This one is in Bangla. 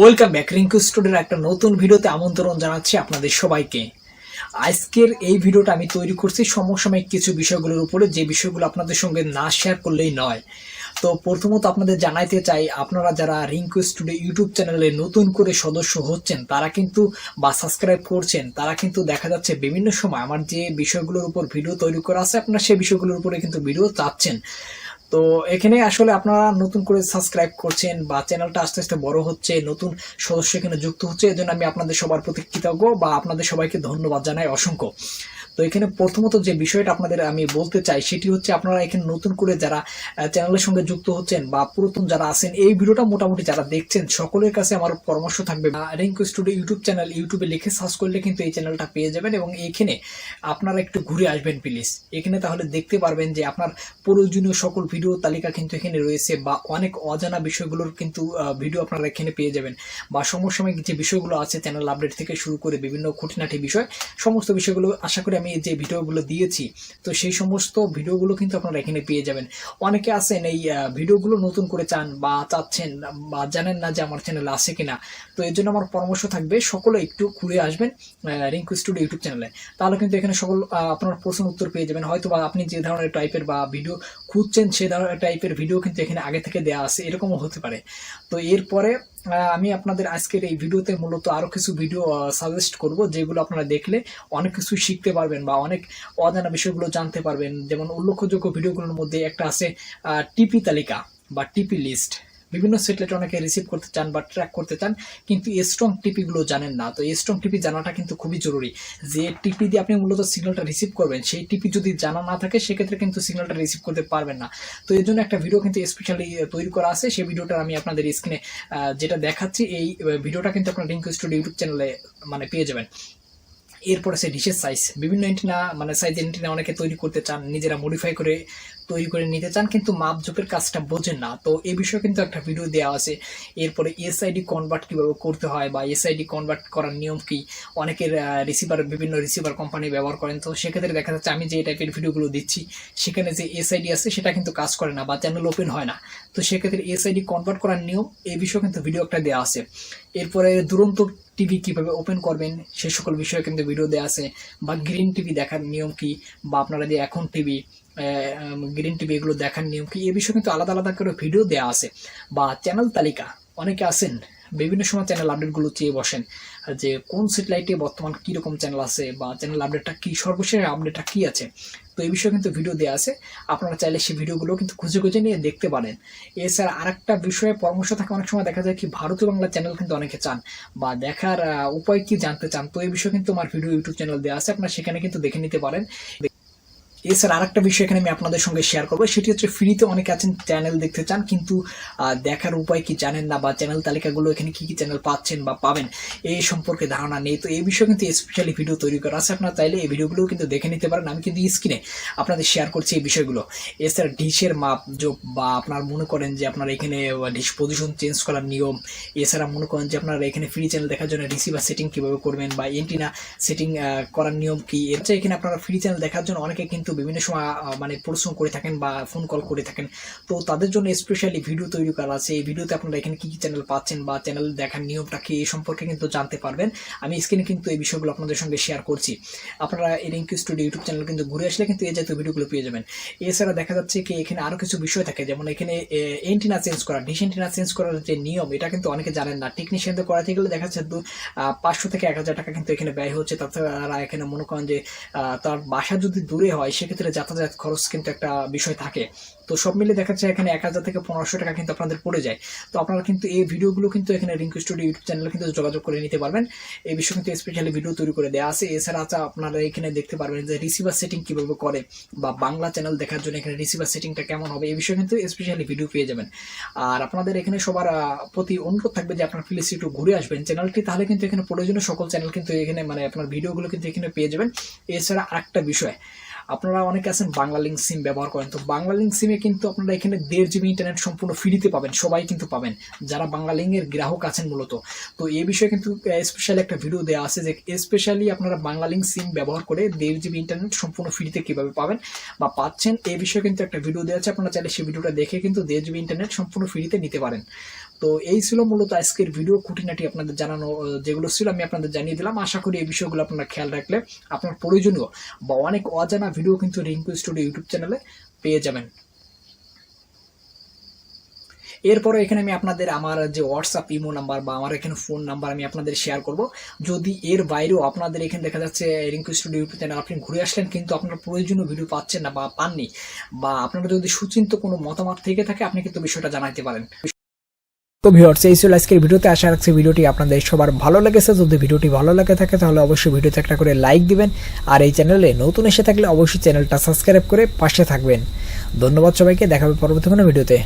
ওয়েলকাম ব্যাক, রিঙ্কু স্টুডিওর একটা নতুন ভিডিওতে আমন্ত্রণ জানাচ্ছি আপনাদের সবাইকে। আজকের এই ভিডিওটা আমি তৈরি করছি সমসাময়িক কিছু বিষয়গুলোর উপরে, যে বিষয়গুলো আপনাদের সঙ্গে না শেয়ার করলেই নয়। তো প্রথমত আপনাদের জানাইতে চাই, আপনারা যারা রিঙ্কু স্টুডিও ইউটিউব চ্যানেলে নতুন করে সদস্য হচ্ছেন, তারা কিন্তু বা সাবস্ক্রাইব করছেন, তারা কিন্তু দেখা যাচ্ছে বিভিন্ন সময় আমার যে বিষয়গুলোর উপর ভিডিও তৈরি করা আছে, আপনারা সেই বিষয়গুলোর উপরে কিন্তু ভিডিও চাচ্ছেন। তো এখানে আসলে আপনারা নতুন করে সাবস্ক্রাইব করছেন বা চ্যানেলটা আস্তে আস্তে বড় হচ্ছে, নতুন সদস্য এখানে যুক্ত হচ্ছে, এজন্য আমি আপনাদের সবার প্রতি কৃতজ্ঞ বা আপনাদের সবাইকে ধন্যবাদ জানাই অসংখ্য। তো এখানে প্রথমত যে বিষয়টা আপনাদের আমি বলতে চাই, সেটি হচ্ছে আপনারা এখানে নতুন করে যারা চ্যানেলের সঙ্গে যুক্ত হচ্ছেন বা পুরাতন যারা আছেন, এই ভিডিওটা মোটামুটি যারা দেখছেন, সকলের কাছে আমার পরামর্শ থাকবে। রিঙ্কু স্টুডিও ইউটিউব চ্যানেল ইউটিউবে লিখে সার্চ করলে কিন্তু এই চ্যানেলটা পেয়ে যাবেন এবং এখানে আপনারা একটু ঘুরে আসবেন প্লিজ এখানে তাহলে দেখতে পারবেন যে আপনার প্রয়োজনীয় সকল ভিডিও তালিকা কিন্তু এখানে রয়েছে বা অনেক অজানা বিষয়গুলোর কিন্তু ভিডিও আপনারা এখানে পেয়ে যাবেন। বা সমসাময়িক যে বিষয়গুলো আছে চ্যানেল আপডেট থেকে শুরু করে বিভিন্ন খুঁটিনাটি বিষয়, সমস্ত বিষয়গুলো আশা করি আমি যে ভিডিওগুলো দিয়েছি, তো সেই সমস্ত ভিডিওগুলো কিন্তু আপনারা এখানে পেয়ে যাবেন। অনেকে আছেন এই ভিডিওগুলো নতুন করে চান বা চাচ্ছেন বা জানেন না যে আমার চ্যানেল আছে কিনা, তো এর জন্য আমার পরামর্শ থাকবে সকলে একটু ঘুরে আসবেন রিঙ্কু স্টুডিও ইউটিউব চ্যানেলে তাহলে কিন্তু এখানে সকল আপনার প্রশ্ন উত্তর পেয়ে যাবেন। হয়তো বা আপনি যে ধরনের টাইপের বা ভিডিও খুঁজছেন সে ধরনের টাইপের ভিডিও কিন্তু এখানে আগে থেকে দেওয়া আছে, এরকমও হতে পারে। তো এরপরে আমি আপনাদের আজকের এই ভিডিওতে মূলত আরও কিছু ভিডিও সাজেস্ট করব, যেগুলো আপনারা দেখলে অনেক কিছু শিখতে পারবেন বা অনেক অজানা বিষয়গুলো জানতে পারবেন। যেমন উল্লেখযোগ্য ভিডিওগুলোর মধ্যে একটা আছে টিপি তালিকা বা টিপি লিস্ট বিভিন্ন সেটলেট অনেকে রিসিভ করতে চান বা ট্র্যাক করতে চান, কিন্তু স্ট্রং টিপিগুলো জানেন না। তো স্ট্রং টিপি জানাটা কিন্তু খুবই জরুরি। যে টিপি দিয়ে আপনি মূলত সিগন্যালটা রিসিভ করবেন, সেই টিপি যদি জানা না থাকে, সেক্ষেত্রে কিন্তু সিগন্যালটা রিসিভ করতে পারবেন না। তো এর জন্য একটা ভিডিও কিন্তু স্পেশালি তৈরি করা আছে। সেই ভিডিওটা আমি আপনাদের স্ক্রিনে যেটা দেখাচ্ছি, এই ভিডিওটা কিন্তু আপনার রিঙ্কু স্টুডিও ইউটিউব চ্যানেলে মানে পেয়ে যাবেন। এরপর আছে ডিশের সাইজ বিভিন্ন এন্টিনা মানে সাইজ এন্টিনা অনেকে তৈরি করতে চান, নিজেরা মডিফাই করে তৈরি করে নিতে চান, কিন্তু মাপ জোপের কাজটা বোঝেন না। তো এই বিষয়ে কিন্তু একটা ভিডিও দেওয়া আছে। এরপরে এসআইডি কনভার্ট কীভাবে করতে হয় বা এসআইডি কনভার্ট করার নিয়ম কি? অনেকের রিসিভার বিভিন্ন রিসিভার কোম্পানি ব্যবহার করেন। তো সেক্ষেত্রে দেখা যাচ্ছে আমি যে টাইপের ভিডিওগুলো দিচ্ছি, সেখানে যে এসআইডি আছে, সেটা কিন্তু কাজ করে না বা চ্যানেল ওপেন হয় না। তো সেক্ষেত্রে এসআইডি কনভার্ট করার নিয়ম এই বিষয়ে কিন্তু ভিডিও একটা দেওয়া আছে। এরপরে দুরন্ত টিভি কীভাবে ওপেন করবেন, সে সকল বিষয়ে কিন্তু ভিডিও দেওয়া আছে। বা গ্রিন টিভি দেখার নিয়ম কি? বা আপনারা যে এখন টিভি গ্রিন টিভি এগুলো দেখার নিয়ম কি? এ বিষয়ে কিন্তু আলাদা আলাদা করে ভিডিও দেওয়া আছে। বা চ্যানেল তালিকা, অনেকে আছেন, বিভিন্ন সময় চ্যানেল আপডেটগুলো চেয়ে বসেন, যে কোন স্যাটেলাইটে বর্তমান কীরকম চ্যানেল আছে বা চ্যানেল আপডেটটা কি, সর্বশেষ আপডেটটা কি আছে? তো এই বিষয়ে কিন্তু ভিডিও দেওয়া আছে। আপনারা চাইলে সেই ভিডিওগুলো কিন্তু খুঁজে খুঁজে নিয়ে দেখতে পারেন। এছাড়া আরেকটা বিষয়ে পরামর্শ থাকে, অনেক সময় দেখা যায় কি ভারতীয় বাংলা চ্যানেল কিন্তু অনেকে চান বা দেখার উপায় কি জানতে চান? তো এই বিষয়ে কিন্তু আমার ভিডিও ইউটিউব চ্যানেল দেওয়া আছে, আপনারা সেখানে কিন্তু দেখে নিতে পারেন। এছাড়া আরেকটা বিষয় এখানে আমি আপনাদের সঙ্গে শেয়ার করব। সেটি হচ্ছে ফ্রিতে অনেকে আছেন চ্যানেল দেখতে চান, কিন্তু দেখার উপায় কি জানেন না বা চ্যানেল তালিকাগুলো এখানে কি কী চ্যানেল পাচ্ছেন বা পাবেন এই সম্পর্কে ধারণা নেই। তো এই বিষয়ে কিন্তু স্পেশালি ভিডিও তৈরি করা আছে। আপনারা চাইলে এই ভিডিওগুলো কিন্তু দেখে নিতে পারেন। আমি কিন্তু স্ক্রিনে আপনাদের শেয়ার করছি এই বিষয়গুলো। এছাড়া ডিশের মাপ যোগ বা আপনার মনে করেন যে আপনার এখানে ডিশ পজিশন চেঞ্জ করার নিয়ম। এছাড়া মনে করেন যে আপনার এখানে ফ্রি চ্যানেল দেখার জন্য রিসিভার সেটিং কীভাবে করবেন বা এন্টিনা সেটিং করার নিয়ম কী? এর এখানে আপনারা ফ্রি চ্যানেল দেখার জন্য অনেকে কিন্তু বিভিন্ন সময় মানে পরিশ্রম করে থাকেন বা ফোন কল করে থাকেন। তো তাদের জন্য স্পেশালি ভিডিও তৈরি করা আছে। এই ভিডিওতে আপনারা এখানে কি কি চ্যানেল পাচ্ছেন বা চ্যানেল দেখার নিয়মটা কি এই সম্পর্কে কিন্তু জানতে পারবেন। আমি স্ক্রিনে কিন্তু এই বিষয়গুলো আপনাদের সঙ্গে শেয়ার করছি। আপনারা এই রিঙ্কি স্টুডিও ইউটিউব চ্যানেল কিন্তু ঘুরে আসলে কিন্তু এই জাতীয় ভিডিওগুলো পেয়ে যাবেন। এছাড়া দেখা যাচ্ছে কি এখানে আরও কিছু বিষয় থাকে। যেমন এখানে এন্টিনা চেঞ্জ করা। ডিশ এন্টিনা চেঞ্জ করার যে নিয়ম, এটা কিন্তু অনেকে জানেন না। টেকনিশিয়ানদের করাতে গেলে দেখা যাচ্ছে দু পাঁচশো থেকে এক হাজার টাকা কিন্তু এখানে ব্যয় হচ্ছে। তাছাড়া এখানে মনে করেন যে তার বাসা যদি দূরে হয় সেক্ষেত্রে যাতায়াত খরচ কিন্তু একটা বিষয় থাকে। তো সব মিলে দেখা যাচ্ছে এখানে এক হাজার থেকে পনেরোশো টাকা কিন্তু আপনাদের পড়ে যায়। তো আপনারা কিন্তু এই ভিডিওগুলো কিন্তু এখানে রিঙ্কু স্টুডিও ইউটিউব চ্যানেলে কিন্তু যোগাযোগ করে নিতে পারবেন। এই বিষয়ে কিন্তু স্পেশালি ভিডিও তৈরি করে দেওয়া আছে। এছাড়া আছে আপনারা এখানে দেখতে পারবেন যে রিসিভার সেটিং কীভাবে করে বা বাংলা চ্যানেল দেখার জন্য এখানে রিসিভার সেটিংটা কেমন হবে, এই বিষয়ে কিন্তু স্পেশালি ভিডিও পেয়ে যাবেন। আর আপনাদের এখানে সবার প্রতি অনুরোধ থাকবে যে আপনার প্লিজ একটু ঘুরে আসবেন চ্যানেলটি তাহলে কিন্তু এখানে প্রয়োজনীয় সকল চ্যানেল কিন্তু এখানে মানে আপনার ভিডিওগুলো কিন্তু এখানে পেয়ে যাবেন। এছাড়া আরেকটা বিষয় আপনারা অনেকে আছেন বাংলা লিঙ্ক সিম ব্যবহার করেন। তো বাংলা লিঙ্ক সিমে কিন্তু আপনারা এখানে দেড় জিবি ইন্টারনেট সম্পূর্ণ ফ্রিতে পাবেন, সবাই কিন্তু পাবেন, যারা বাংলা লিঙ্কের গ্রাহক আছেন মূলত। তো এই বিষয়ে কিন্তু স্পেশালি একটা ভিডিও দেওয়া আছে যে স্পেশালি আপনারা বাংলা লিঙ্ক সিম ব্যবহার করে দেড় জিবি ইন্টারনেট সম্পূর্ণ ফ্রিতে কীভাবে পাবেন বা পাচ্ছেন এই বিষয়ে কিন্তু একটা ভিডিও দেওয়া আছে, আপনারা চাইলে সেই ভিডিওটা দেখে কিন্তু দেড় জিবি ইন্টারনেট সম্পূর্ণ ফ্রিতে নিতে পারেন। তো এই ছিল মূলত আজকের ভিডিও, খুঁটিনাটি আপনাদের জানানো যেগুলো ছিল আমি আপনাদের জানিয়ে দিলাম। আশা করি এই বিষয়গুলো আপনারা খেয়াল রাখলে আপনার প্রয়োজনীয় বা অনেক অজানা ভিডিও কিন্তু রিঙ্কু স্টুডিও ইউটিউব চ্যানেলে পেয়ে যাবেন। এরপরে এখানে আমি আপনাদের আমার যে হোয়াটসঅ্যাপ ইমো নাম্বার বা আমার এখানে ফোন নাম্বার আমি আপনাদের শেয়ার করব। যদি এর বাইরেও আপনাদের এখানে দেখা যাচ্ছে রিঙ্কু স্টুডিও ইউটিউব চ্যানেল আপনি ঘুরে আসলেন কিন্তু আপনার প্রয়োজনীয় ভিডিও পাচ্ছেন না বা পাননি বা আপনার যদি সুচিন্ত কোনো মতামত থেকে থাকে, আপনি কিন্তু বিষয়টা জানাইতে পারেন। তো ভিউয়ার্স, এই ছিল আজকের ভিডিওতে। আশা রাখছি ভিডিওটি আপনাদের সবার ভালো লেগেছে। যদি ভিডিওটি ভালো লাগে থাকে, তাহলে অবশ্যই ভিডিওতে একটা করে লাইক দিবেন। আর এই চ্যানেলে নতুন এসে থাকলে অবশ্যই চ্যানেলটা সাবস্ক্রাইব করে পাশে থাকবেন। ধন্যবাদ সবাইকে। দেখাবে পরবর্তী কোনো ভিডিওতে।